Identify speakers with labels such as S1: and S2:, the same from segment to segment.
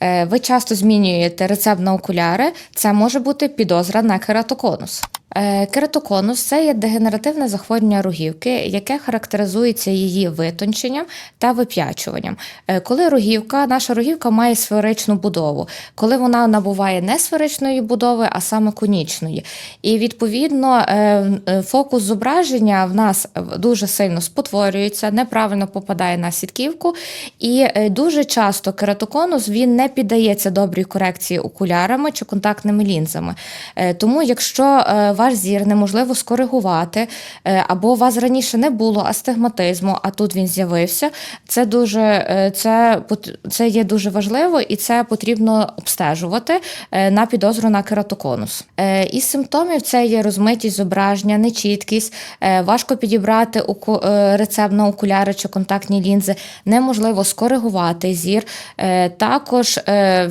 S1: е, ви часто змінюєте рецепт на окуляри, це може бути підозра на кератоконус. Е, Кератоконус це є дегенеративне захворювання рогівки, яке характеризується її витонченням та вип'ячуванням. Е, Коли рогівка, наша рогівка має сферичну будову, коли вона набуває не сферичної будови, а саме конічної. І відповідно е, фокус зображення в нас дуже сильно спотворюється, неправильно попадає на сітківку, і дуже часто кератоконус він не піддається добрій корекції окулярами чи контактними лінзами. Тому, якщо ваш зір неможливо скоригувати, е, або у вас раніше не було астигматизму, а тут він з'явився, це дуже е, це, це є дуже важливо і це потрібно обстежувати е, на підозру на кератоконус. Із симптомів це є розмитість зображення, нечіткість, важко підібрати рецепт на окуляри чи контактні лінзи, неможливо скоригувати зір. Також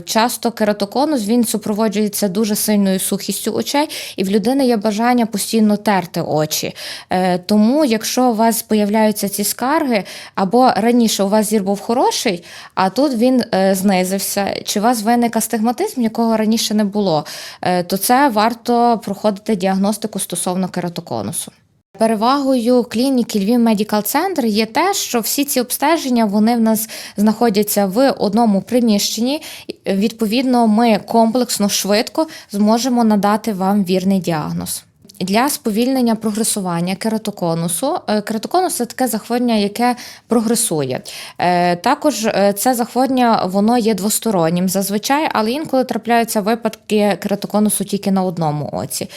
S1: часто кератоконус він супроводжується дуже сильною сухістю очей, і в людини є бажання постійно терти очі. Е, Тому, якщо у вас появляються ці скарги, або раніше у вас зір був хороший, а тут він е, знизився, чи у вас виник астигматизм, якого раніше не було, е, то це варто проходити діагностику стосовно кератоконусу. Перевагою клініки Львів Медікал Центр є те, що всі ці обстеження вони в нас знаходяться в одному приміщенні. Відповідно, ми комплексно швидко зможемо надати вам вірний діагноз. Для сповільнення прогресування кератоконусу. Е, Кератоконус це таке захворювання, яке прогресує. Е, Також е, це захворювання воно є двостороннім зазвичай, але інколи трапляються випадки кератоконусу тільки на одному оці.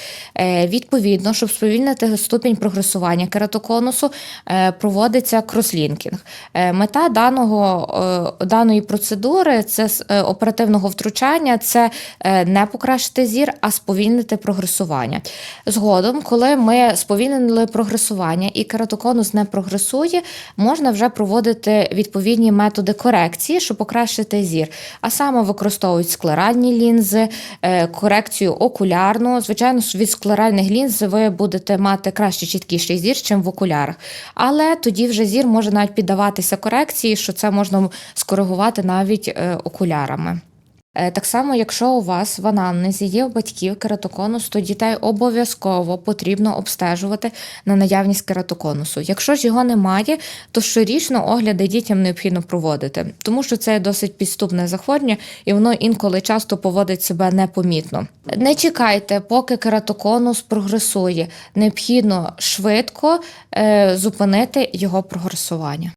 S1: Відповідно, щоб сповільнити ступінь прогресування кератоконусу, проводиться крослінкінг. Мета даного, даної процедури це оперативного втручання, це не покращити зір, а сповільнити прогресування. Згодом, коли ми сповільнили прогресування і кератоконус не прогресує, можна вже проводити відповідні методи корекції, щоб покращити зір. А саме використовують склеральні лінзи, е, корекцію окулярну. Звичайно, від склеральних лінз ви будете мати краще чіткіший зір, чим в окулярах. Але тоді вже зір може навіть піддаватися корекції, що це можна скоригувати навіть е, окулярами. Е, Так само, якщо у вас в анамнезі є у батьків кератоконус, то дітей обов'язково потрібно обстежувати на наявність кератоконусу. Якщо ж його немає, то щорічно огляди дітям необхідно проводити, тому що це досить підступне захворювання, і воно інколи часто поводить себе непомітно. Не чекайте, поки кератоконус прогресує. Необхідно швидко е, зупинити його прогресування.